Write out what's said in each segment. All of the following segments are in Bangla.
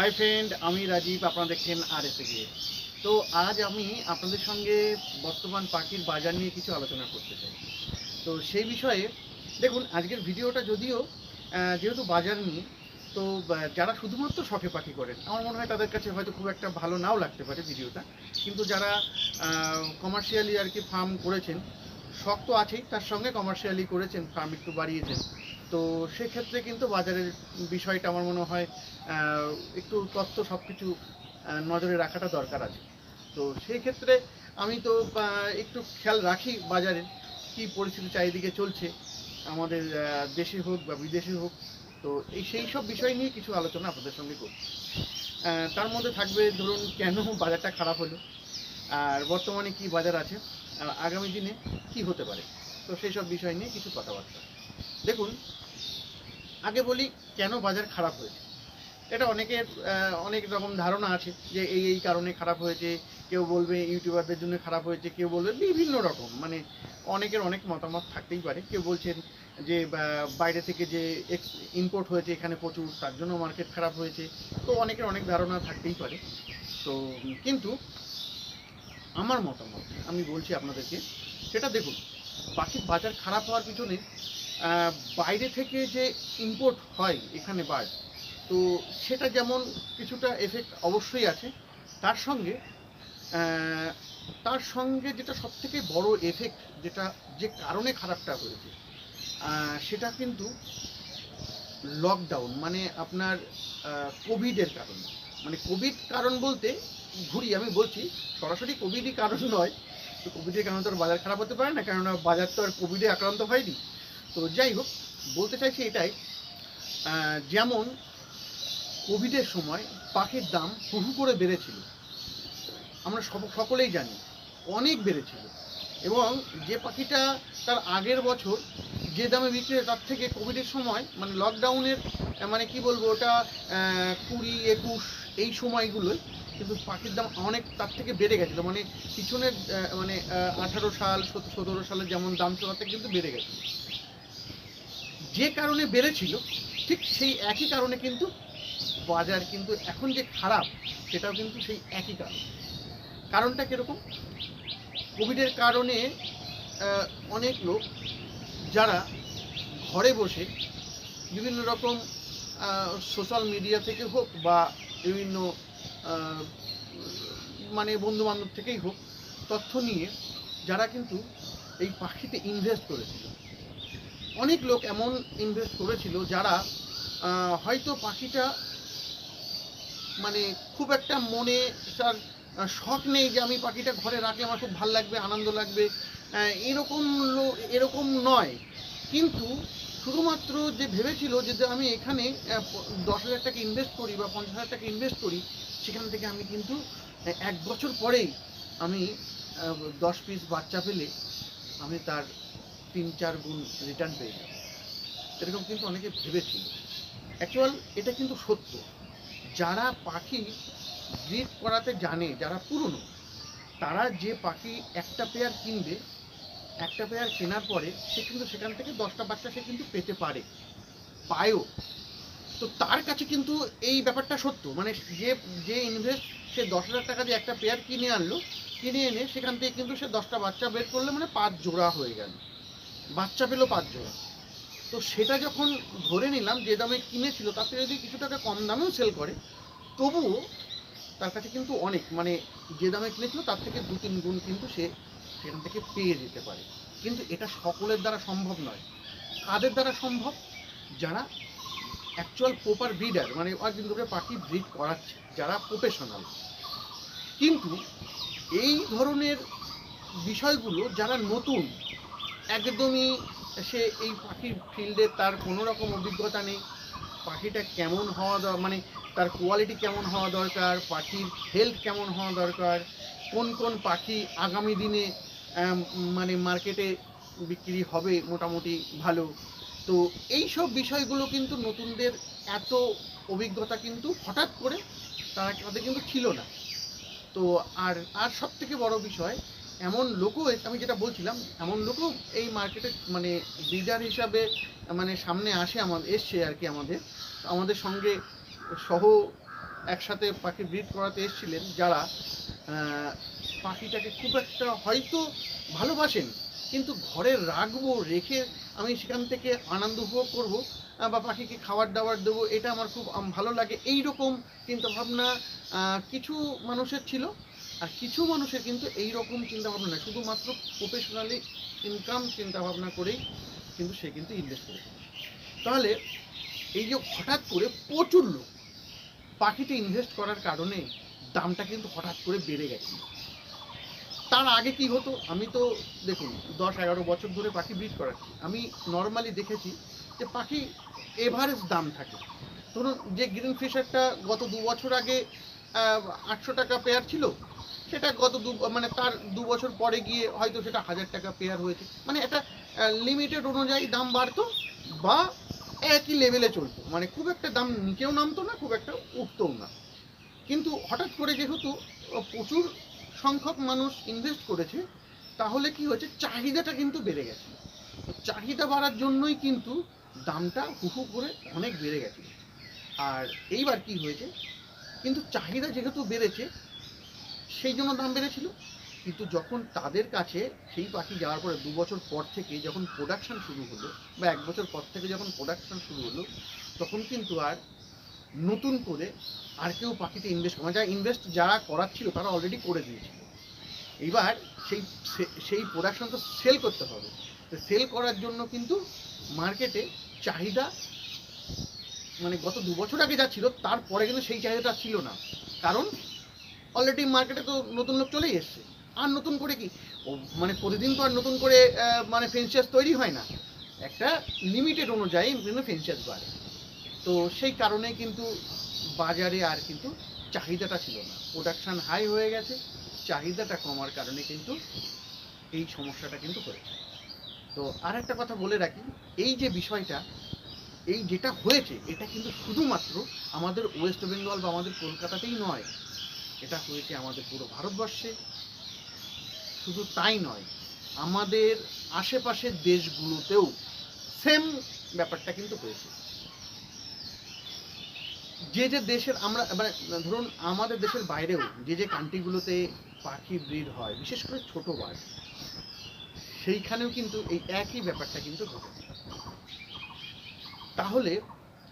হাই ফ্রেন্ড আমি রাজীব, আপনারা দেখছেন আর এসে গিয়ে তো আজ আমি আপনাদের সঙ্গে বর্তমান পাখির বাজার নিয়ে কিছু আলোচনা করতে চাই। তো সেই বিষয়ে, দেখুন, আজকের ভিডিওটা যদিও যেহেতু বাজার নিয়ে, তো যারা শুধুমাত্র শখে পাখি করেন, আমার মনে হয় তাদের কাছে হয়তো খুব একটা ভালো নাও লাগতে পারে ভিডিওটা। কিন্তু যারা কমার্শিয়ালি আর কি ফার্ম করেছেন, শখ তো আছেই, তার সঙ্গে কমার্শিয়ালি করেছেন ফার্ম একটু বাড়িয়েছেন। তো সেক্ষেত্রে কিন্তু বাজারের বিষয়টা আমার মনে হয় একটু তথ্য সব কিছু নজরে রাখাটা দরকার আছে। তো সেই ক্ষেত্রে আমি তো একটু খেয়াল রাখি বাজারে কি পরিস্থিতি চারিদিকে চলছে, আমাদের দেশে হোক বা বিদেশে হোক। তো এই সেই সব বিষয় নিয়ে কিছু আলোচনা আপনাদের সঙ্গে করব। তার মধ্যে থাকবে ধরুন কেন বাজারটা খারাপ হলো, আর বর্তমানে কি বাজার আছে আর আগামী দিনে কি হতে পারে, তো সেই সব বিষয় নিয়ে কিছু কথাবার্তা। দেখুন আগে বলি কেন বাজার খারাপ হয়েছে। এটা অনেকের অনেক রকম ধারণা আছে যে এই এই কারণে খারাপ হয়েছে, কেউ বলবে ইউটিউবারদের জন্য খারাপ হয়েছে, কেউ বলবে বিভিন্ন রকম। মানে অনেকের অনেক মতামত থাকতেই পারে। কেউ বলছেন যে বাইরে থেকে যে ইম্পোর্ট হয়েছে, এখানে প্রচুর, তার জন্য মার্কেট খারাপ হয়েছে। তো অনেকের অনেক ধারণা থাকতেই পারে। তো, কিন্তু আমার মতামত, আমি বলছি আপনাদেরকে, সেটা দেখুন পাখির বাজার খারাপ হওয়ার পিছনে বাইরে থেকে যে ইম্পোর্ট হয় এখানে বার্ড তো সেটা যেমন কিছুটা এফেক্ট অবশ্যই আছে, তার সঙ্গে তার সঙ্গে যেটা সব থেকে বড় এফেক্ট যেটা যে কারণে খারাপটা হয়েছে সেটা কিন্তু লকডাউন মানে আপনার কোভিডের কারণে। মানে কোভিড কারণ বলতে ঘুরি, আমি বলছি সরাসরি কোভিডই কারণ নয়। তো কোভিডের কারণে তো বাজার খারাপ হতে পারে না, কেননা বাজার তো আর কোভিডে আক্রান্ত হয়নি। তো যাই হোক, বলতে চাইছি এটাই যেমন কোভিডের সময় পাখির দাম হুহু করে বেড়েছিল। আমরা সব, সকলেই জানি, অনেক বেড়েছিল। এবং যে পাখিটা তার আগের বছর যে দামে বিক্রি হয়, তার থেকে কোভিডের সময় মানে লকডাউনের মানে কি বলব ওটা কুড়ি, একুশ, এই সময়গুলোয় কিন্তু পাখির দাম অনেক তার থেকে বেড়ে গেছিল। মানে পিছনের মানে আঠারো সাল সতেরো সালে যেমন দাম ছিল, তার থেকে কিন্তু বেড়ে গেছিল যে কারণে বেড়েছিল, ঠিক সেই একই কারণে কিন্তু বাজার কিন্তু এখন যে খারাপ, সেটাও কিন্তু সেই একই কারণ। কারণটা কীরকম? কোভিডের কারণে অনেক লোক যারা ঘরে বসে বিভিন্ন রকম সোশ্যাল মিডিয়া থেকে হোক বা বিভিন্ন মানে বন্ধু বান্ধব থেকেই হোক, তথ্য নিয়ে যারা কিন্তু এই পাখিতে ইনভেস্ট করেছিল। অনেক লোক এমন ইনভেস্ট করেছিল যারা হয়তো পাখিটা মানে খুব একটা মনে তার শখ নেই যে আমি পাখিটা ঘরে রাখলে আমার খুব ভালো লাগবে, আনন্দ লাগবে। এরকম এরকম নয়। কিন্তু শুধুমাত্র যে ভেবেছিল যে আমি এখানে দশ হাজার টাকা ইনভেস্ট করি বা পঞ্চাশ হাজার টাকা ইনভেস্ট করি, সেখান থেকে আমি কিন্তু এক বছর পরেই আমি দশ পিস বাচ্চা পেলে আমি তার তিন চার গুণ রিটার্ন পেয়ে যাব। এরকম কিন্তু অনেকে ভেবেছিল। অ্যাকচুয়াল এটা কিন্তু সত্য। যারা পাখি ব্রিড করাতে জানে, যারা পুরনো, তারা যে পাখি একটা পেয়ার কিনবে, একটা পেয়ার কেনার পরে সে কিন্তু সেখান থেকে দশটা বাচ্চা সে কিন্তু পেতে পারে। পায়ও। তো তার কাছে কিন্তু এই ব্যাপারটা সত্য। মানে যে যে ইনভেস্ট সে দশ হাজার টাকা দিয়ে একটা পেয়ার কিনে আনলো, কিনে এনে সেখান থেকে কিন্তু সে দশটা বাচ্চা বের করলে মানে পাঁচ জোড়া হয়ে গেল। বাচ্চা পেল পাঁচ জোড়া তো সেটা যখন ধরে নিলাম যে দামে কিনেছিল, তাতে যদি কিছু টাকা কম দামেও সেল করে, তবুও তার কাছে কিন্তু অনেক। মানে যে দামে কিনেছিল, তার থেকে দু তিন গুণ কিন্তু সে সেখান থেকে পেয়ে যেতে পারে। কিন্তু এটা সকলের দ্বারা সম্ভব নয়। কাদের দ্বারা সম্ভব? যারা অ্যাকচুয়াল প্রপার ব্রিডার মানে একদিন ধরে পাখি ব্রিড করাচ্ছে, যারা প্রফেশনাল কিন্তু এই ধরনের বিষয়গুলো যারা নতুন একদমই সে এই পাখির ফিল্ডে তার কোনো রকম অভিজ্ঞতা নেই। পাখিটা কেমন হওয়া দর মানে তার কোয়ালিটি কেমন হওয়া দরকার, পাখির হেলথ কেমন হওয়া দরকার, কোন কোন পাখি আগামী দিনে মানে মার্কেটে বিক্রি হবে মোটামুটি ভালো। তো এই সব বিষয়গুলো কিন্তু নতুনদের এত অভিজ্ঞতা কিন্তু হঠাৎ করে তারা, তাদের কিন্তু ছিল না। তো আর আর সব থেকে বড় বিষয় এমন লোকও আমি যেটা বলছিলাম, এমন লোকও এই মার্কেটে মানে লিডার হিসাবে মানে সামনে আসে আমাদের, এসছে আর কি আমাদের। আমাদের সঙ্গে সহ একসাথে পাখি ব্রিড করাতে এসেছিলেন যারা পাখিটাকে খুব একটা হয়তো ভালোবাসেন, কিন্তু ঘরে রাখব, রেখে আমি সেখান থেকে আনন্দ উপভোগ করব বা পাখিকে খাবার দাবার দেবো, এটা আমার খুব ভালো লাগে। এই রকম চিন্তাভাবনা কিছু মানুষের ছিল। আর কিছু মানুষের কিন্তু এই রকম চিন্তাভাবনা না শুধুমাত্র প্রফেশনালি ইনকাম চিন্তাভাবনা করেই কিন্তু সে কিন্তু ইনভেস্ট করেছে তাহলে এই যে হঠাৎ করে প্রচুর লোক পাখিতে ইনভেস্ট করার কারণে দামটা কিন্তু হঠাৎ করে বেড়ে গেছে। তার আগে কি হতো? আমি তো দেখুন, দশ এগারো বছর ধরে পাখি ব্রিড করাচ্ছি। আমি নর্মালি দেখেছি যে পাখি এভারেজ দাম থাকে। ধরুন, যে গ্রিন ফিশারটা গত দু বছর আগে আটশো টাকা পেয়ার ছিল সেটা গত দু মানে তার দু বছর পরে গিয়ে হয়তো সেটা হাজার টাকা পেয়ার হয়েছে। মানে একটা লিমিটেড অনুযায়ী দাম বাড়তো বা একই লেভেলে চলতো। মানে খুব একটা দাম নিচেও নামতো না, খুব একটা উঠতও না। কিন্তু হঠাৎ করে যেহেতু প্রচুর সংখ্যক মানুষ ইনভেস্ট করেছে, তাহলে কি হয়েছে? চাহিদাটা কিন্তু বেড়ে গেছে। চাহিদা বাড়ার জন্যই কিন্তু দামটা হুহু করে অনেক বেড়ে গেছে। আর এইবার কি হয়েছে? কিন্তু চাহিদা যেহেতু বেড়েছে সেই জন্য দাম বেড়েছিল। কিন্তু যখন তাদের কাছে সেই পাখি যাওয়ার পরে দু বছর পর থেকে যখন প্রোডাকশন শুরু হলো, বা এক বছর পর থেকে যখন প্রোডাকশন শুরু হলো, তখন কিন্তু আর নতুন করে আর কেউ পাখিতে ইনভেস্ট করে যারা ইনভেস্ট যারা করাচ্ছিল, তারা অলরেডি করে দিয়েছিল। এইবার সেই সেই প্রোডাকশন তো সেল করতে হবে। সেল করার জন্য কিন্তু মার্কেটে চাহিদা মানে গত দু বছর আগে যা ছিল, তারপরে কিন্তু সেই চাহিদাটা ছিল না। কারণ অলরেডি মার্কেটে তো নতুন লোক চলেই এসছে। আর নতুন করে কি? মানে প্রতিদিন তো আর নতুন করে মানে ফেন্সিয়াস তৈরি হয় না। একটা লিমিটেড অনুযায়ী বিভিন্ন ফেন্সিয়াস বাড়ে। তো সেই কারণে কিন্তু বাজারে আর কিন্তু চাহিদাটা ছিল না। প্রোডাকশন হাই হয়ে গেছে। চাহিদাটা কমার কারণে কিন্তু এই সমস্যাটা কিন্তু হয়েছে তো আর একটা কথা বলে রাখি, এই যে বিষয়টা, এই যেটা হয়েছে, এটা কিন্তু শুধুমাত্র আমাদের ওয়েস্ট বেঙ্গল বা আমাদের কলকাতাতেই নয়। এটা হয়েছে আমাদের পুরো ভারতবর্ষে। শুধু তাই নয়, আমাদের আশেপাশের দেশগুলোতেও সেম ব্যাপারটা কিন্তু হয়েছে। যে যে দেশের আমরা মানে ধরুন আমাদের দেশের বাইরেও যে যে কান্ট্রিগুলোতে পাখি ব্রিড হয়, বিশেষ করে ছোট বার্ড সেইখানেও কিন্তু এই একই ব্যাপারটা কিন্তু ঘটেছে তাহলে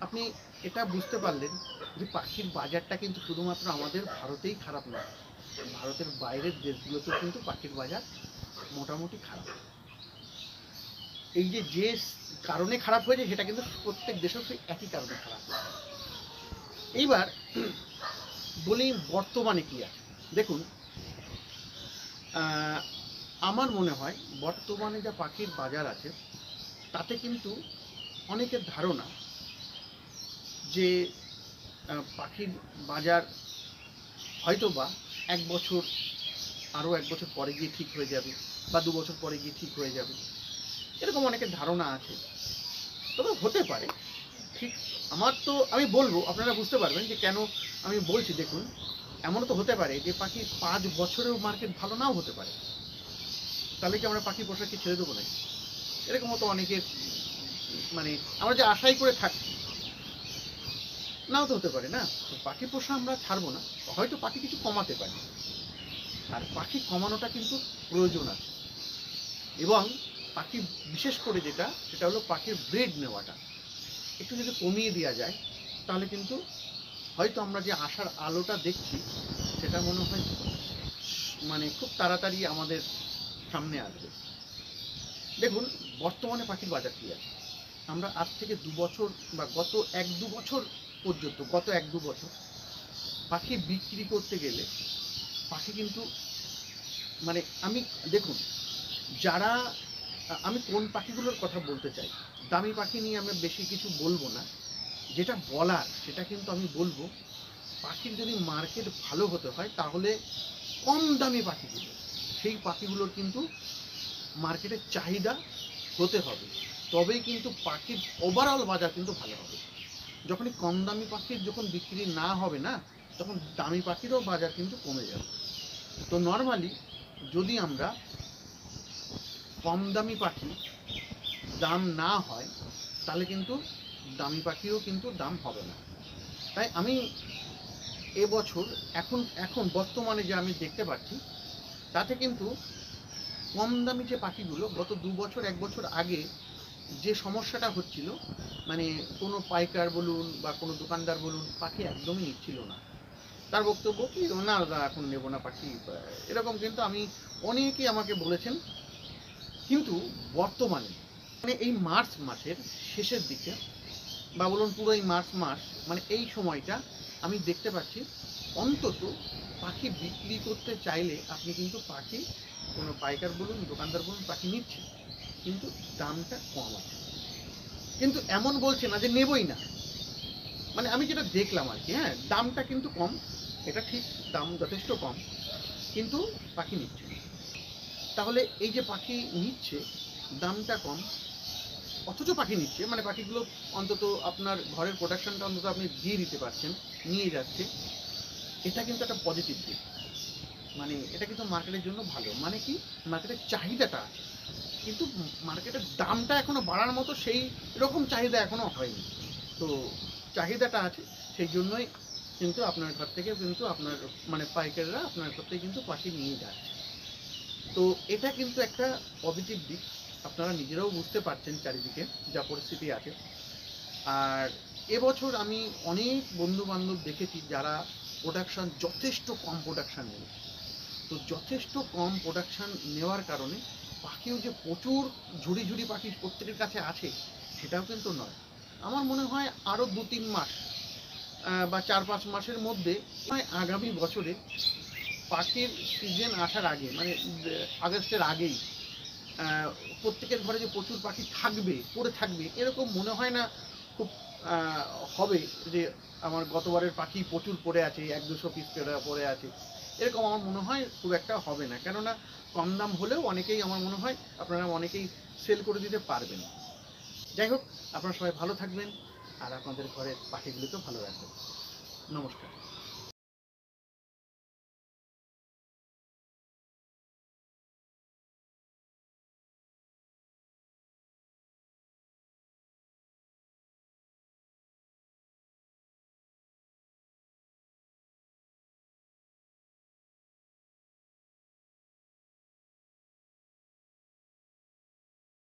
আপনি এটা বুঝতে পারলেন যে পাখির বাজারটা কিন্তু শুধুমাত্র আমাদের ভারতেই খারাপ নয়। ভারতের বাইরের দেশগুলোতেও কিন্তু পাখির বাজার মোটামুটি খারাপ। এই যে যে কারণে খারাপ হয়েছে, সেটা কিন্তু প্রত্যেক দেশেও সেই একই কারণে খারাপ। এইবার বলি বর্তমানে কি আছে। দেখুন আমার মনে হয় বর্তমানে যা পাখির বাজার আছে, তাতে কিন্তু অনেকের ধারণা যে পাখির বাজার হয়তো বা এক বছর, আরও এক বছর পরে গিয়ে ঠিক হয়ে যাবে বা দু বছর পরে গিয়ে ঠিক হয়ে যাবে। এরকম অনেকের ধারণা আছে। তবে হতে পারে। ঠিক আমার তো, আমি বলব, আপনারা বুঝতে পারবেন যে কেন আমি বলছি, দেখুন, এমনও তো হতে পারে যে পাখি পাঁচ বছরেও মার্কেট ভালো নাও হতে পারে। তাহলে কি আমরা পাখি পোশাককে ছেড়ে দেবো নাকি? এরকম তো অনেকের মানে আমরা যে আশাই করে থাকি নাও তো হতে পারে, না? পাখি পোষা আমরা ছাড়বো না, হয়তো পাখি কিছু কমাতে পারি। আর পাখি কমানোটা কিন্তু প্রয়োজন আছে। এবং পাখি বিশেষ করে যেটা, সেটা হলো পাখির ব্রেড নেওয়াটা। একটু যদি কমিয়ে দেওয়া যায়, তাহলে কিন্তু হয়তো আমরা যে আশার আলোটা দেখছি, সেটা মনে হয় মানে খুব তাড়াতাড়ি আমাদের সামনে আসবে। দেখুন, বর্তমানে পাখির বাজার কি আছে? আমরা আজ থেকে দু বছর বা গত এক দু বছর পর্যন্ত গত এক দু বছর। পাখি বিক্রি করতে গেলে পাখি কিন্তু মানে আমি, দেখুন, যারা, আমি কোন পাখিগুলোর কথা বলতে চাই, দামি পাখি নিয়ে আমি বেশি কিছু বলব না। যেটা বলার, সেটা কিন্তু আমি বলব, পাখির যদি মার্কেট ভালো হতে হয়, তাহলে কম দামি পাখিগুলো, সেই পাখিগুলোর কিন্তু মার্কেটের চাহিদা হতে হবে। তবেই কিন্তু পাখির ওভারঅল বাজার কিন্তু ভালো হবে। যখনই কম দামি পাখির যখন বিক্রি না হবে না, তখন দামি পাখিরও বাজার কিন্তু কমে যাবে। তো নর্মালি যদি আমরা কম দামি পাখি দাম না হয়, তাহলে কিন্তু দামি পাখিরও কিন্তু দাম হবে না। তাই আমি এবছর এখন এখন বর্তমানে যে আমি দেখতে পাচ্ছি, তাতে কিন্তু কম দামি যে পাখিগুলো গত দু বছর, এক বছর আগে যে সমস্যাটা হচ্ছিল মানে কোনো পাইকার বলুন বা কোনো দোকানদার বলুন, পাখি একদমই নিচ্ছিল না। তার বক্তব্য কি, না দাদা, এখন নেব না পাখি। এরকম কিন্তু আমি অনেকেই আমাকে বলেছেন। কিন্তু বর্তমানে মানে এই মার্চ মাসের শেষের দিকে, বা বলুন পুরো এই মার্চ মাস মানে এই সময়টা আমি দেখতে পাচ্ছি, অন্তত পাখি বিক্রি করতে চাইলে আপনি কিন্তু পাখি কোনো পাইকার বলুন, দোকানদার বলুন, পাখি নিচ্ছে কিন্তু দামটা কম আছে। কিন্তু এমন বলছে না যে নেবই না। মানে আমি যেটা দেখলাম আর কি হ্যাঁ দামটা কিন্তু কম, এটা ঠিক, দাম যথেষ্ট কম, কিন্তু পাখি নিচ্ছে। তাহলে এই যে পাখি নিচ্ছে, দামটা কম, অথচ পাখি নিচ্ছে মানে পাখিগুলো অন্তত আপনার ঘরের প্রোডাকশনটা অন্তত আপনি দিয়ে দিতে পারছেন, নিয়ে যাচ্ছে, এটা কিন্তু একটা পজিটিভ দিক। মানে এটা কিন্তু মার্কেটের জন্য ভালো। মানে কি? মার্কেটের চাহিদাটা আছে। কিন্তু মার্কেটের দামটা এখনও বাড়ার মতো সেই রকম চাহিদা এখনও হয়নি। তো চাহিদাটা আছে, সেই জন্যই কিন্তু আপনার ঘর থেকে কিন্তু আপনার মানে পাইকাররা আপনার ঘর থেকে কিন্তু পাখি নিয়ে যাচ্ছে। তো এটা কিন্তু একটা পজিটিভ দিক। আপনারা নিজেরাও বুঝতে পারছেন চারিদিকে যা পরিস্থিতি আছে। আর এবছর আমি অনেক বন্ধু বান্ধব দেখেছি যারা প্রোডাকশন যথেষ্ট কম প্রোডাকশান নিয়েছে। তো যথেষ্ট কম প্রোডাকশান নেওয়ার কারণে পাখিও যে প্রচুর ঝুড়ি ঝুড়ি পাখি প্রত্যেকের কাছে আছে, সেটাও কিন্তু নয়। আমার মনে হয় আরও দু তিন মাস বা চার পাঁচ মাসের মধ্যে আগামী বছরে পাখির সিজন আসার আগে মানে আগস্টের আগেই প্রত্যেকের ঘরে যে প্রচুর পাখি থাকবে, পড়ে থাকবে, এরকম মনে হয় না খুব হবে যে আমার গতবারের পাখি প্রচুর পড়ে আছে, এক দুশো পিস পড়ে আছে। এরকম আমার মনে হয় খুব একটা হবে না। কেননা কম দাম হলেও অনেকেই আমার মনে হয় আপনারা অনেকেই সেল করে দিতে পারবেন। যাই হোক, আপনারা সবাই ভালো থাকবেন। আর আপনাদের ঘরের পাখিগুলিকেও ভালো রাখবেন। নমস্কার।